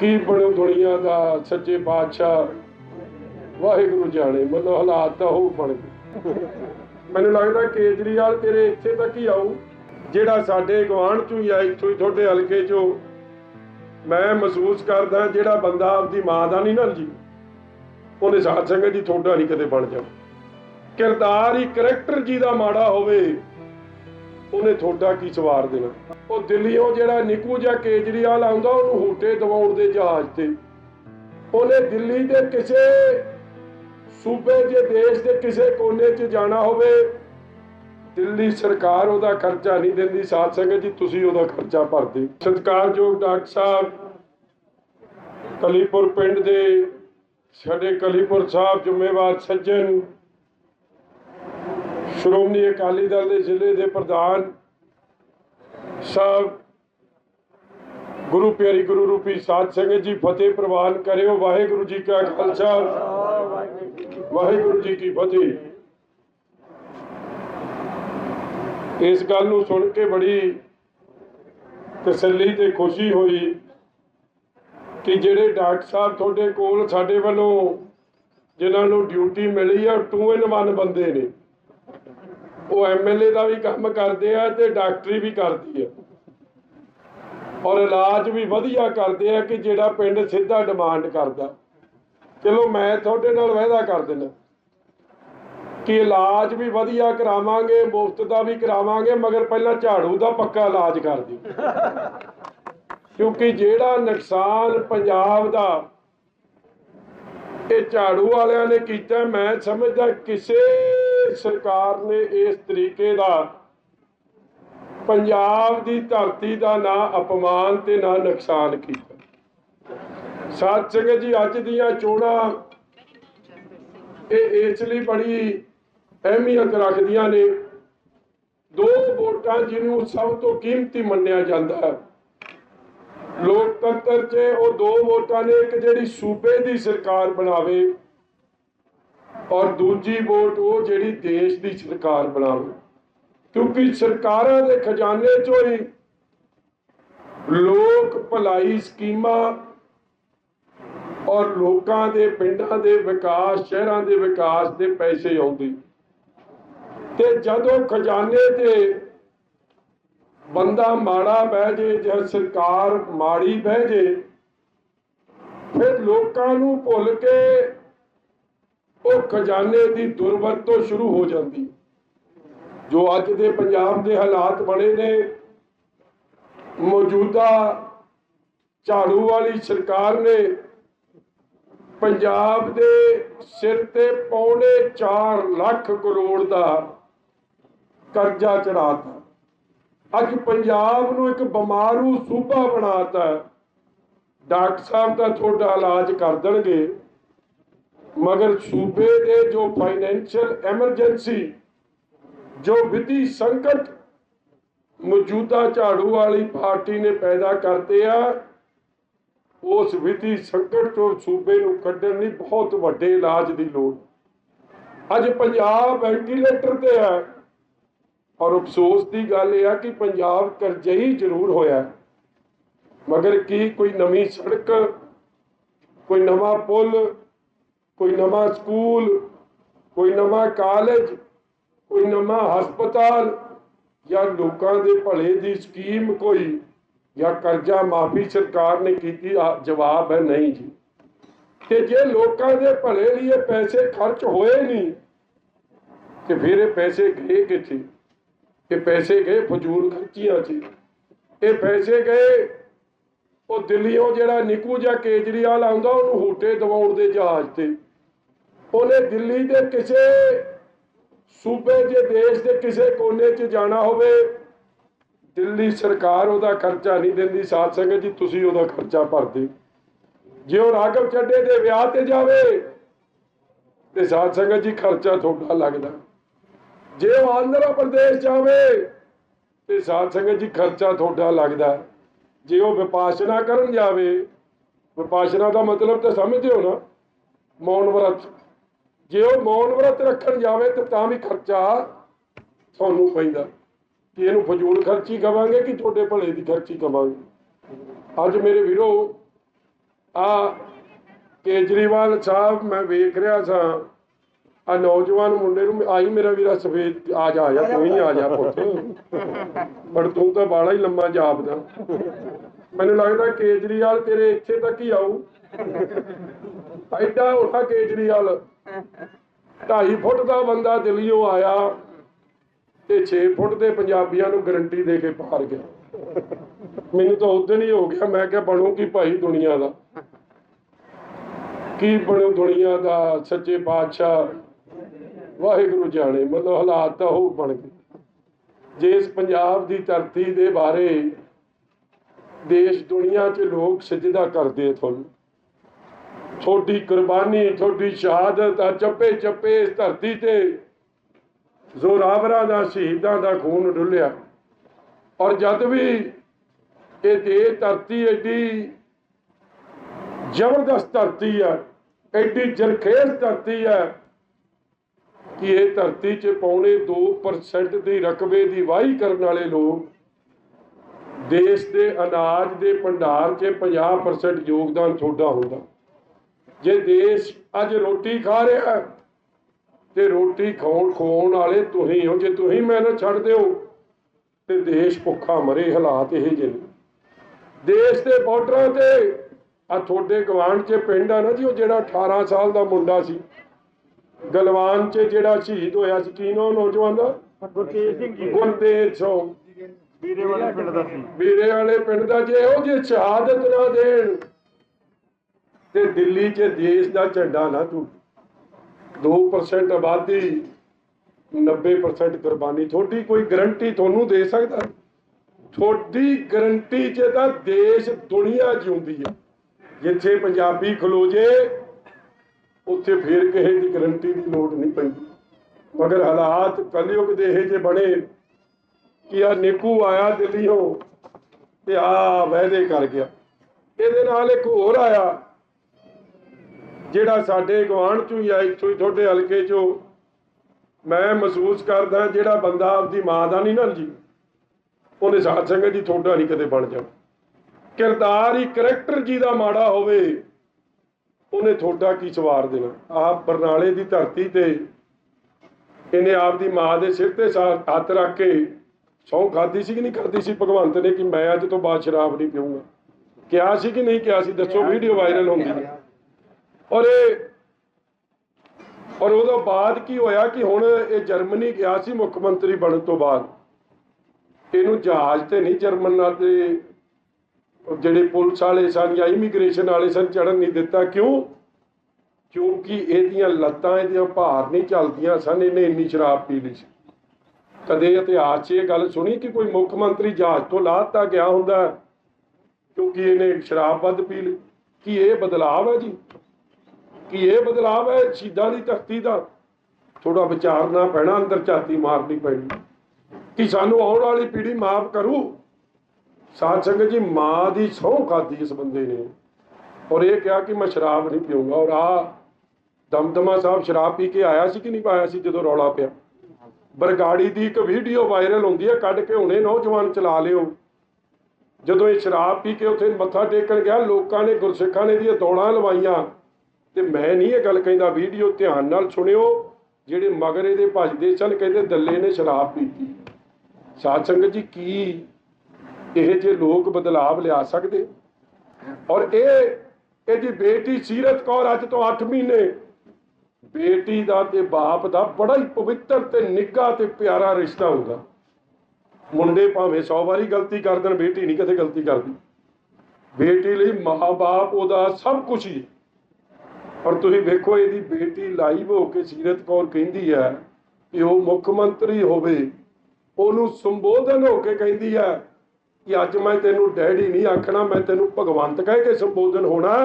ਕੀ ਬਣੂ ਦੁਨੀਆ ਦਾ ਸੱਚੇ ਬਾਦਸ਼ਾਹ ਵਾਹਿਗੁਰੂ ਜਾਣੇ ਮਤਲਬ ਹਾਲਾਤ ਤਾਂ ਉਹ ਬਣ ਗਏ। ਮੈਨੂੰ ਲੱਗਦਾ ਕੇਜਰੀਵਾਲ ਤੇਰੇ ਇੱਥੇ ਤੱਕ ਹੀ ਆਊ, ਜਿਹੜਾ ਸਾਡੇ ਗਵਾਂਢ ਚੋਂ ਹੀ ਆ, ਇੱਥੋਂ ਹੀ ਤੁਹਾਡੇ ਹਲਕੇ ਚੋਂ। ਮੈਂ ਮਹਿਸੂਸ ਕਰਦਾ ਜਿਹੜਾ ਬੰਦਾ ਆਪਦੀ ਮਾਂ ਦਾ ਨਹੀਂ ਨਾ ਜੀ ਉਹਨੇ ਸਾਧ ਸੰਗਤ ਜੀ ਤੁਹਾਡਾ ਨਹੀਂ ਕਦੇ ਬਣ ਜਾ ਕਿਰਦਾਰ ਹੀ ਕਰੈਕਟਰ ਜੀ ਦਾ ਮਾੜਾ ਹੋਵੇ ਉਹਨੇ ਤੁਹਾਡਾ ਕੀ ਸਵਾਰ ਦੇਣਾ? ਉਹ ਦਿੱਲੀੋਂ ਜਿਹੜਾ ਨਿਕੂ ਜਾਂ ਕੇਜਰੀਵਾਲ ਆਉਂਦਾ, ਉਹਨੂੰ ਹੂਟੇ ਦਵਾਉਣ ਦੇ ਜਹਾਜ਼ ਤੇ। ਉਹਨੇ ਦਿੱਲੀ ਦੇ ਕਿਸੇ ਸੂਬੇ ਦੇ ਦੇਸ਼ ਦੇ ਕਿਸੇ ਕੋਨੇ 'ਚ ਜਾਣਾ ਹੋਵੇ, ਦਿੱਲੀ ਸਰਕਾਰ ਉਹਦਾ ਖਰਚਾ ਨਹੀਂ ਦਿੰਦੀ। ਸਾਧ ਸੰਗਤ ਜੀ, ਤੁਸੀਂ ਉਹਦਾ ਖਰਚਾ ਭਰਦੇ ਸਤਿਕਾਰਯੋਗ ਡਾਕਟਰ ਸਾਹਿਬ, ਕਲੀਪੁਰ ਪਿੰਡ ਦੇ ਸਾਡੇ ਕਲੀਪੁਰ ਸਾਹਿਬ ਜ਼ਿੰਮੇਵਾਰ ਸੱਜਣ ਸ਼੍ਰੋਮਣੀ ਅਕਾਲੀ ਦਲ ਦੇ ਜ਼ਿਲ੍ਹੇ ਦੇ ਪ੍ਰਧਾਨ ਸਾਹਿਬ ਗੁਰੂ ਪਿਆਰੀ ਗੁਰੂ ਰੂਪੀ ਸਾਧ ਸੰਗਤ ਜੀ, ਫਤਿਹ ਪ੍ਰਵਾਨ ਕਰਿਓ। ਵਾਹਿਗੁਰੂ ਜੀ ਕਾ ਖਾਲਸਾ। ਵਾਹਿਗੁਰੂ ਜੀ ਕੀ ਫਤਿਹ। ਇਸ ਗੱਲ ਨੂੰ ਸੁਣ ਕੇ ਬੜੀ ਤਸੱਲੀ ਤੇ ਖੁਸ਼ੀ ਹੋਈ ਕਿ ਜਿਹੜੇ ਡਾਕਟਰ ਸਾਹਿਬ ਤੁਹਾਡੇ ਕੋਲ ਸਾਡੇ ਵੱਲੋਂ ਜਿਨ੍ਹਾਂ ਨੂੰ ਡਿਊਟੀ ਮਿਲੀ ਆ ਟੂ ਇਨ ਵਨ ਬੰਦੇ ਨੇ। ਉਹ ਐਮਐਲਏ ਦਾ ਵੀ ਕੰਮ ਕਰਦੇ ਆ ਤੇ ਡਾਕਟਰੀ ਵੀ ਕਰਦੀ ਆ। ਔਰ ਇਲਾਜ ਵੀ ਵਧੀਆ ਕਰਦੇ ਆ ਕਿ ਜਿਹੜਾ ਪਿੰਡ ਸਿੱਧਾ ਡਿਮਾਂਡ ਕਰਦਾ। ਚਲੋ ਮੈਂ ਤੁਹਾਡੇ ਨਾਲ ਵਾਅਦਾ ਕਰ ਦਿੰਦਾ। ਕਿ ਇਲਾਜ ਵੀ ਵਧੀਆ ਕਰਾਵਾਂਗੇ, ਮੁਫਤ ਦਾ ਵੀ ਕਰਾਵਾਂਗੇ, ਮਗਰ ਪਹਿਲਾਂ ਝਾੜੂ ਦਾ ਪੱਕਾ ਇਲਾਜ ਕਰ ਦਿਓ। ਕਿਉਂਕਿ ਜਿਹੜਾ ਨੁਕਸਾਨ ਪੰਜਾਬ ਦਾ, ਇਹ ਝਾੜੂ ਵਾਲਿਆਂ ਨੇ ਕੀਤਾ, ਮੈਂ ਸਮਝਦਾ ਕਿਸੇ ਸਰਕਾਰ ਨੇ ਇਸ ਤਰੀਕੇ ਦਾ ਪੰਜਾਬ ਦੀ ਧਰਤੀ ਦਾ ਨਾ ਅਪਮਾਨ ਤੇ ਨਾ ਨੁਕਸਾਨ ਕੀਤਾ। ਸਾਧ ਸੰਗਤ ਜੀ, ਅੱਜ ਦੀਆਂ ਚੋਣਾਂ ਇਹ ਇਸ ਲਈ ਬੜੀ ਅਹਿਮੀਅਤ ਰੱਖਦੀਆਂ ਨੇ। ਦੋ ਵੋਟਾਂ ਜਿਹਨੂੰ ਸਭ ਤੋਂ ਕੀਮਤੀ ਮੰਨਿਆ ਜਾਂਦਾ ਹੈ। ਲੋਕਤੰਤਰ 'ਚ ਉਹ ਦੋ ਵੋਟਾਂ ਨੇ, ਇੱਕ ਜਿਹੜੀ ਸੂਬੇ ਦੀ ਸਰਕਾਰ ਬਣਾਵੇ ਔਰ ਦੂਜੀ ਵੋਟ ਉਹ ਜਿਹੜੀ ਦੇਸ਼ ਦੀ ਸਰਕਾਰ ਬਣਾਵੇ। ਕਿਉਂਕਿ ਸਰਕਾਰਾਂ ਦੇ ਖਜ਼ਾਨੇ 'ਚੋਂ ਹੀ ਲੋਕ ਭਲਾਈ ਸਕੀਮਾਂ ਔਰ ਲੋਕਾਂ ਦੇ ਪਿੰਡਾਂ ਦੇ ਵਿਕਾਸ, ਸ਼ਹਿਰਾਂ ਦੇ ਵਿਕਾਸ ਦੇ ਪੈਸੇ ਆਉਂਦੇ। ਤੇ ਜਦੋਂ ਖਜ਼ਾਨੇ ਤੇ ਬੰਦਾ ਮਾੜਾ ਬਹਿ ਜੇ ਜਾਂ ਸਰਕਾਰ ਮਾੜੀ ਬਹਿ ਜੇ, ਫਿਰ ਲੋਕਾਂ ਨੂੰ ਭੁੱਲ ਕੇ ਉਹ ਖਜ਼ਾਨੇ ਦੀ ਦੁਰਵਰਤੋਂ ਸ਼ੁਰੂ ਹੋ ਜਾਂਦੀ। ਜੋ ਅੱਜ ਦੇ ਪੰਜਾਬ ਦੇ ਹਾਲਾਤ ਬਣੇ ਨੇ, ਮੌਜੂਦਾ ਝਾੜੂ ਵਾਲੀ ਸਰਕਾਰ ਨੇ ਪੰਜਾਬ ਦੇ ਸਿਰ ਤੇ ਪੌਣੇ 4 ਲੱਖ ਕਰੋੜ ਦਾ ਕਰਜ਼ਾ ਚੜਾਤਾ ਅੱਜ ਪੰਜਾਬ ਨੂੰ ਇੱਕ ਬਿਮਾਰੂ ਸੂਬਾ ਬਣਾਤਾ। ਡਾਕਟਰ ਸਾਹਿਬ ਦਾ ਤੁਹਾਡਾ ਇਲਾਜ ਕਰ ਦੇਣਗੇ। ਮਗਰ ਸੂਬੇ ਦੇ ਜੋ ਫਾਈਨੈਂਸ਼ੀਅਲ ਐਮਰਜੈਂਸੀ ਜੋ ਵਿੱਤੀ ਸੰਕਟ ਮੌਜੂਦਾ ਝਾੜੂ ਵਾਲੀ ਪਾਰਟੀ ਨੇ ਪੈਦਾ ਕਰਤੇ ਆ, ਉਸ ਵਿੱਤੀ ਸੰਕਟ ਤੋਂ ਸੂਬੇ ਨੂੰ ਕੱਢਣ ਲਈ ਬਹੁਤ ਵੱਡੇ ਇਲਾਜ ਦੀ ਲੋੜ। ਅੱਜ ਪੰਜਾਬ ਵੈਂਟੀਲੇਟਰ ਤੇ ਹੈ ਔਰ ਅਫਸੋਸ ਦੀ ਗੱਲ ਇਹ ਆ ਕਿ ਪੰਜਾਬ ਕਰਜ਼ਈ ਜ਼ਰੂਰ ਹੋਇਆ ਮਗਰ ਕੀ ਕੋਈ ਨਵੀਂ ਸੜਕ, ਕੋਈ ਨਵਾਂ ਪੁਲ ਕੋਈ ਨਵਾਂ ਸਕੂਲ ਕੋਈ ਨਵਾਂ ਕਾਲਜ ਕੋਈ ਨਵਾਂ ਹਸਪਤਾਲ ਜਾਂ ਲੋਕਾਂ ਦੇ ਭਲੇ ਦੀ ਸਕੀਮ ਕੋਈ ਜਾਂ ਕਰਜ਼ਾ ਮਾਫੀ ਸਰਕਾਰ ਨੇ ਕੀਤੀ ਆ, ਜਵਾਬ ਹੈ ਨਹੀਂ ਜੀ। ਤੇ ਜੇ ਲੋਕਾਂ ਦੇ ਭਲੇ ਲਈ ਇਹ ਪੈਸੇ ਖਰਚ ਹੋਏ ਨਹੀਂ ਤੇ ਫਿਰ ਇਹ ਪੈਸੇ ਗਏ ਕਿੱਥੇ? ਇਹ ਪੈਸੇ ਗਏ ਫਜ਼ੂਲ ਖਰਚੀਆਂ 'ਚ। ਇਹ ਪੈਸੇ ਗਏ ਉਹ ਦਿੱਲੀੋਂ ਜਿਹੜਾ ਨਿਕੂ ਜਾਂ ਕੇਜਰੀਵਾਲ ਆਉਂਦਾ ਉਹਨੂੰ ਹੂਟੇ ਦਵਾਉਣ ਦੇ ਜਹਾਜ਼ ਤੇ। ਉਹਨੇ ਦਿੱਲੀ ਦੇ ਕਿਸੇ ਸੂਬੇ ਦੇ ਦੇਸ਼ ਦੇ ਕਿਸੇ ਕੋਨੇ 'ਚ ਜਾਣਾ ਹੋਵੇ, ਦਿੱਲੀ ਸਰਕਾਰ ਉਹਦਾ ਖਰਚਾ ਨਹੀਂ ਦਿੰਦੀ। ਸਾਧ ਸੰਗਤ ਜੀ, ਤੁਸੀਂ ਉਹਦਾ ਖਰਚਾ ਭਰਦੇ ਜੇ ਉਹ ਰਾਘਵ ਚੱਡੇ ਦੇ ਵਿਆਹ ਤੇ ਜਾਵੇ, ਤੇ ਸਾਧ ਸੰਗਤ ਜੀ, ਖਰਚਾ ਤੁਹਾਡਾ ਲੱਗਦਾ। ਜੇ ਉਹ ਆਂਧਰਾ ਪ੍ਰਦੇਸ਼ ਜਾਵੇ, ਤੇ ਸਾਧ ਸੰਗਤ ਜੀ, ਖਰਚਾ ਤੁਹਾਡਾ ਲੱਗਦਾ। ਜੇ ਉਹ ਵਿਪਾਸ਼ਨਾ ਕਰਨ ਜਾਵੇ, ਵਿਪਾਸ਼ਨਾ ਦਾ ਮਤਲਬ ਤਾਂ ਸਮਝਦੇ ਹੋ ਨਾ, ਮੌਨ ਵਰਤ। ਜੇ ਉਹ ਮੌਨ ਵਰਤ ਰੱਖਣ ਜਾਵੇ ਤਾਂ ਤਾਂ ਵੀ ਖਰਚਾ ਤੁਹਾਨੂੰ ਪੈਂਦਾ। ਕਿ ਇਹਨੂੰ ਫਜ਼ੂਲ ਖਰਚੀ ਕਵਾਂਗੇ ਕਿ ਤੁਹਾਡੇ ਭਲੇ ਦੀ ਖਰਚੀ ਕਵਾਂਗੇ? ਅੱਜ ਮੇਰੇ ਵੀਰੋ, ਆ ਕੇਜਰੀਵਾਲ ਸਾਹਿਬ ਮੈਂ ਵੇਖ ਰਿਹਾ ਸਾਂ। ਆ ਨੌਜਵਾਨ ਮੁੰਡੇ ਨੂੰ ਆਈ ਮੇਰਾ ਵੀਰਾ ਸਫੇਦ, ਆ ਜਾ ਆ ਜਾ, ਤੂੰ ਹੀ ਆ ਜਾ ਪੁੱਤ। ਪਰ ਤੂੰ ਤਾਂ ਬਾਲਾ ਹੀ ਲੰਮਾ ਜਾਪਦਾ। ਮੈਨੂੰ ਲੱਗਦਾ ਕੇਜਰੀਵਾਲ ਤੇਰੇ ਇੱਥੇ ਤੱਕ ਹੀ ਆਊ। ਐਡਾ ਉੱਠਾ ਕੇਜਰੀਵਾਲ 2.5 ਫੁੱਟ ਦਾ ਬੰਦਾ ਦਿੱਲੀੋਂ ਆਇਆ ਤੇ 6 ਫੁੱਟ ਦੇ ਪੰਜਾਬੀਆਂ ਨੂੰ ਗਰੰਟੀ ਦੇ ਕੇ ਪਾਰ ਗਿਆ। ਮੈਨੂੰ ਤਾਂ ਉਦੋਂ ਹੀ ਹੋ ਗਿਆ, ਮੈਂ ਕਿਹਾ ਬਣੂ ਕੀ ਭਾਈ ਦੁਨੀਆ ਦਾ? ਕੀ ਬਣੂ ਦੁਨੀਆ ਦਾ, ਸੱਚੇ ਪਾਤਸ਼ਾਹ? ਵਾਹਿਗੁਰੂ ਜਾਣੇ, ਮਤਲਬ ਹਾਲਾਤ ਤਾਂ ਹੋ ਬਣ ਗਏ। ਜੇ ਇਸ ਪੰਜਾਬ ਦੀ ਧਰਤੀ ਦੇ ਬਾਰੇ ਦੇਸ਼ ਦੁਨੀਆ 'ਚ ਲੋਕ ਸਜਦਾ ਕਰਦੇ ਤੁਹਾਨੂੰ ਤੁਹਾਡੀ ਕੁਰਬਾਨੀ, ਤੁਹਾਡੀ ਸ਼ਹਾਦਤ ਆ ਚੱਪੇ ਚੱਪੇ ਇਸ ਧਰਤੀ ਤੇ। ਜ਼ੋਰਾਵਰਾਂ ਦਾ, ਸ਼ਹੀਦਾਂ ਦਾ ਖੂਨ ਡੁੱਲਿਆ। ਔਰ ਜਦ ਵੀ ਇਹ ਦੇ ਧਰਤੀ ਐਡੀ ਜ਼ਬਰਦਸਤ ਧਰਤੀ ਆ ਐਡੀ ਜਰਖੇਜ਼ ਧਰਤੀ ਆ ਕਿ ਇਹ ਧਰਤੀ 'ਚ ਪੌਣੇ 2% ਦੀ ਰਕਬੇ ਦੀ ਵਾਹੀ ਕਰਨ ਵਾਲੇ ਲੋਕ ਦੇਸ਼ ਦੇ ਅਨਾਜ ਦੇ ਭੰਡਾਰ 'ਚ 50% ਯੋਗਦਾਨ ਤੁਹਾਡਾ ਹੁੰਦਾ। ਜੇ ਦੇਸ਼ ਅੱਜ ਰੋਟੀ ਖਾ ਰਿਹਾ ਤੇ ਰੋਟੀ ਖਾਣ ਖਵਾਉਣ ਵਾਲੇ ਤੁਸੀਂ ਹੋ ਜੇ ਤੁਸੀਂ ਮਿਹਨਤ ਛੱਡ ਦਿਓ ਤੇ ਦੇਸ਼ ਭੁੱਖਾ ਮਰੇ ਹਾਲਾਤ ਇਹ ਜਿਹੇ ਦੇਸ਼ ਦੇ ਬਾਰਡਰਾਂ ਤੇ ਆ ਤੁਹਾਡੇ ਗਵਾਂਢ 'ਚ ਪਿੰਡ ਆ ਨਾ ਜੀ ਉਹ ਜਿਹੜਾ 18 ਸਾਲ ਦਾ ਮੁੰਡਾ ਸੀ ਗਲਵਾਨ 'ਚ ਜਿਹੜਾ ਸ਼ਹੀਦ ਹੋਇਆ ਸੀ ਕੀ ਨਾਮ ਨੌਜਵਾਨ ਦਾ? ਗੁਰਤੇਜ ਸਿੰਘ ਜੀ। ਗੁਰਤੇਜ ਸਿੰਘ। ਵੀਰੇ ਵਾਲੇ ਪਿੰਡ ਦਾ ਸੀ। ਵੀਰੇ ਵਾਲੇ ਪਿੰਡ ਦਾ ਜੇ ਉਹ ਜੇ ਸ਼ਹਾਦਤ ਨਾ ਦੇਣ ਤੇ ਦਿੱਲੀ 'ਚ ਦੇਸ਼ ਦਾ ਝੰਡਾ ਨਾ ਤੂੰ 2% ਆਬਾਦੀ 90% ਕੁਰਬਾਨੀ। ਤੁਹਾਡੀ ਕੋਈ ਗਰੰਟੀ ਤੁਹਾਨੂੰ ਦੇ ਸਕਦਾ? ਤੁਹਾਡੀ ਗਰੰਟੀ 'ਚ ਤਾਂ ਦੇਸ਼, ਦੁਨੀਆ ਜਿਉਂਦੀ ਹੈ ਜਿੱਥੇ ਪੰਜਾਬੀ ਖਲੋ ਜੇ, ਉੱਥੇ ਫੇਰ ਕਿਸੇ ਦੀ ਗਰੰਟੀ ਦੀ ਲੋੜ ਨਹੀਂ ਪੈਂਦੀ। ਮਗਰ ਹਾਲਾਤ ਕਲਯੁਗ ਦੇ ਇਹ ਜੇ ਬਣੇ ਕਿ ਆ ਨਿੱਕੂ ਆਇਆ ਦਿੱਲੀੋਂ ਤੇ ਆ ਵਾਅਦੇ ਕਰ ਗਿਆ। ਇਹਦੇ ਨਾਲ ਇੱਕ ਹੋਰ ਆਇਆ ਜਿਹੜਾ ਸਾਡੇ ਗਵਾਂਢ ਚੋਂ ਹੀ ਆ ਇੱਥੋਂ ਹੀ ਤੁਹਾਡੇ ਹਲਕੇ ਚੋਂ ਮੈਂ ਮਹਿਸੂਸ ਕਰਦਾ ਜਿਹੜਾ ਬੰਦਾ ਆਪਦੀ ਮਾਂ ਦਾ ਨਹੀਂ ਨਾ ਜੀ ਉਹਨੇ ਸਾਧ ਸੰਗਤ ਜੀ ਤੁਹਾਡਾ ਨਹੀਂ ਕਦੇ ਬਣ ਜਾਣਾ। ਕਿਰਦਾਰ ਹੀ ਕਰੈਕਟਰ ਜੀ ਦਾ ਮਾੜਾ ਹੋਵੇ ਉਹਨੇ ਤੁਹਾਡਾ ਕੀ ਸਵਾਰ ਦੇਣਾ। ਆਪ ਬਰਨਾਲੇ ਦੀ ਧਰਤੀ ਤੇ ਇਹਨੇ ਆਪਦੀ ਮਾਂ ਦੇ ਸਿਰ ਤੇ ਸਾ- ਹੱਥ ਰੱਖ ਕੇ ਸਹੁੰ ਖਾਦੀ ਸੀ ਕਿ ਨਹੀਂ ਖਾਦੀ ਸੀ? ਭਗਵੰਤ ਨੇ ਕਿ ਮੈਂ ਅੱਜ ਤੋਂ ਬਾਅਦ ਸ਼ਰਾਬ ਨਹੀਂ ਪੀਊਂਗਾ। ਕਿਹਾ ਸੀ ਕਿ ਨਹੀਂ ਕਿਹਾ ਸੀ? ਦੱਸੋ ਵੀਡੀਓ ਵਾਇਰਲ ਹੁੰਦੀ ਹੈ। ਔਰ ਇਹ, ਔਰ ਉਹਦਾ ਬਾਅਦ ਕੀ ਹੋਇਆ ਕਿ ਹੁਣ ਇਹ ਜਰਮਨੀ ਗਿਆ ਸੀ ਮੁੱਖ ਮੰਤਰੀ ਬਣਨ ਤੋਂ ਬਾਅਦ। ਇਹਨੂੰ ਜਹਾਜ਼ ਤੇ ਨਹੀਂ ਜਰਮਨ ਨਾਲ ਤੇ ਜਿਹੜੇ ਪੁਲਿਸ ਵਾਲੇ ਸਨ ਜਾਂ ਇਮੀਗ੍ਰੇਸ਼ਨ ਵਾਲੇ ਸਨ ਚੜਨ ਨਹੀਂ ਦਿੱਤਾ। ਕਿਉਂ? ਕਿਉਂਕਿ ਇਹਦੀਆਂ ਲੱਤਾਂ, ਇਹਦੀਆਂ ਭਾਰ ਨਹੀਂ ਚੱਲਦੀਆਂ ਸਨ, ਇਹਨੇ ਇੰਨੀ ਸ਼ਰਾਬ ਪੀ ਲਈ ਸੀ। ਕਦੇ ਇਤਿਹਾਸ 'ਚ ਇਹ ਗੱਲ ਸੁਣੀ ਕਿ ਕੋਈ ਮੁੱਖ ਮੰਤਰੀ ਜਹਾਜ਼ ਤੋਂ ਲਾਤਾ ਗਿਆ ਹੁੰਦਾ, ਕਿਉਂਕਿ ਇਹਨੇ ਸ਼ਰਾਬ ਵੱਧ ਪੀ ਲਈ। ਕੀ ਇਹ ਬਦਲਾਅ ਹੈ ਜੀ? ਕਿ ਇਹ ਬਦਲਾਅ ਹੈ ਸ਼ਹੀਦਾਂ ਦੀ ਧਰਤੀ ਦਾ? ਥੋੜਾ ਵਿਚਾਰਨਾ ਪੈਣਾ, ਅੰਦਰ ਝਾਤੀ ਮਾਰਨੀ ਪੈਣੀ। ਕਿ ਸਾਨੂੰ ਆਉਣ ਵਾਲੀ ਪੀੜ੍ਹੀ ਮਾਫ ਕਰੂ? ਸਾਧ ਸੰਗਤ ਜੀ, ਮਾਂ ਦੀ ਸਹੁੰ ਖਾਦੀ ਇਸ ਬੰਦੇ ਨੇ। ਔਰ ਇਹ ਕਿਹਾ ਕਿ ਮੈਂ ਸ਼ਰਾਬ ਨਹੀਂ ਪੀਊਂਗਾ। ਔਰ ਆ ਦਮਦਮਾ ਸਾਹਿਬ ਸ਼ਰਾਬ ਪੀ ਕੇ ਆਇਆ ਸੀ ਕਿ ਨਹੀਂ ਪਾਇਆ ਸੀ ਜਦੋਂ ਰੌਲਾ ਪਿਆ? ਬਰਗਾੜੀ ਦੀ ਇੱਕ ਵੀਡੀਓ ਵਾਇਰਲ ਹੁੰਦੀ ਹੈ, ਕੱਢ ਕੇ ਹੁਣੇ ਨੌਜਵਾਨ ਚਲਾ ਲਿਓ। ਜਦੋਂ ਇਹ ਸ਼ਰਾਬ ਪੀ ਕੇ ਉੱਥੇ ਮੱਥਾ ਟੇਕਣ ਗਿਆ, ਲੋਕਾਂ ਨੇ, ਗੁਰਸਿੱਖਾਂ ਨੇ ਦੀਆਂ ਦੌੜਾਂ ਲਵਾਈਆਂ। ਤੇ ਮੈਂ ਨਹੀਂ ਇਹ ਗੱਲ ਕਹਿੰਦਾ, ਵੀਡੀਓ ਧਿਆਨ ਨਾਲ ਸੁਣਿਓ। ਜਿਹੜੇ ਮਗਰ ਇਹਦੇ ਭੱਜਦੇ ਸਨ, ਕਹਿੰਦੇ ਦੱਲੇ ਨੇ ਸ਼ਰਾਬ ਪੀਤੀ। ਸਾਧ ਸੰਗਤ ਜੀ, ਕੀ ਇਹ ਜੇ ਲੋਕ ਬਦਲਾਵ ਲਿਆ ਸਕਦੇ? ਔਰ ਇਹ ਇਹਦੀ ਬੇਟੀ ਸੀਰਤ ਕੌਰ ਅੱਜ ਤੋਂ 8 ਮਹੀਨੇ, ਬੇਟੀ ਦਾ ਤੇ ਬਾਪ ਦਾ ਬੜਾ ਹੀ ਪਵਿੱਤਰ ਤੇ ਨਿੱਘਾ ਤੇ ਪਿਆਰਾ ਰਿਸ਼ਤਾ ਹੁੰਦਾ। ਮੁੰਡੇ ਭਾਵੇਂ 100 ਵਾਰੀ ਗਲਤੀ ਕਰ ਦੇਣ, ਬੇਟੀ ਨਹੀਂ ਕਦੇ ਗਲਤੀ ਕਰਦੀ। ਬੇਟੀ ਲਈ ਮਾਂ-ਬਾਪ, ਉਹਦਾ ਸਭ ਕੁਝ ਹੀ। ਔਰ ਤੁਸੀਂ ਵੇਖੋ ਇਹਦੀ ਬੇਟੀ ਲਾਈਵ ਹੋ ਕੇ ਸੀਰਤ ਕੌਰ ਕਹਿੰਦੀ ਹੈ ਕਿ ਉਹ ਮੁੱਖ ਮੰਤਰੀ ਹੋਵੇ, ਉਹਨੂੰ ਸੰਬੋਧਨ ਹੋ ਕੇ ਕਹਿੰਦੀ ਹੈ ਕਿ ਅੱਜ ਮੈਂ ਤੈਨੂੰ ਡੈਡੀ ਨਹੀਂ ਆਖਣਾ, ਮੈਂ ਤੈਨੂੰ ਭਗਵੰਤ ਕਹਿ ਕੇ ਸੰਬੋਧਨ ਹੋਣਾ।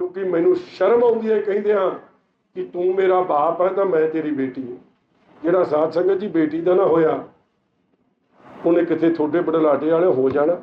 ਕਿਉਂਕਿ ਮੈਨੂੰ ਸ਼ਰਮ ਆਉਂਦੀ ਹੈ, ਕਹਿੰਦੇ ਆ ਕਿ ਤੂੰ ਮੇਰਾ ਬਾਪ ਹੈ ਤਾਂ ਮੈਂ ਤੇਰੀ ਬੇਟੀ ਹਾਂ। ਜਿਹੜਾ ਸਾਧ ਸੰਗਤ ਜੀ ਬੇਟੀ ਦਾ ਨਾ ਹੋਇਆ, ਉਹਨੇ ਕਿਤੇ ਤੁਹਾਡੇ ਬੜਲਾਡੇ ਵਾਲੇ ਹੋ ਜਾਣਾ।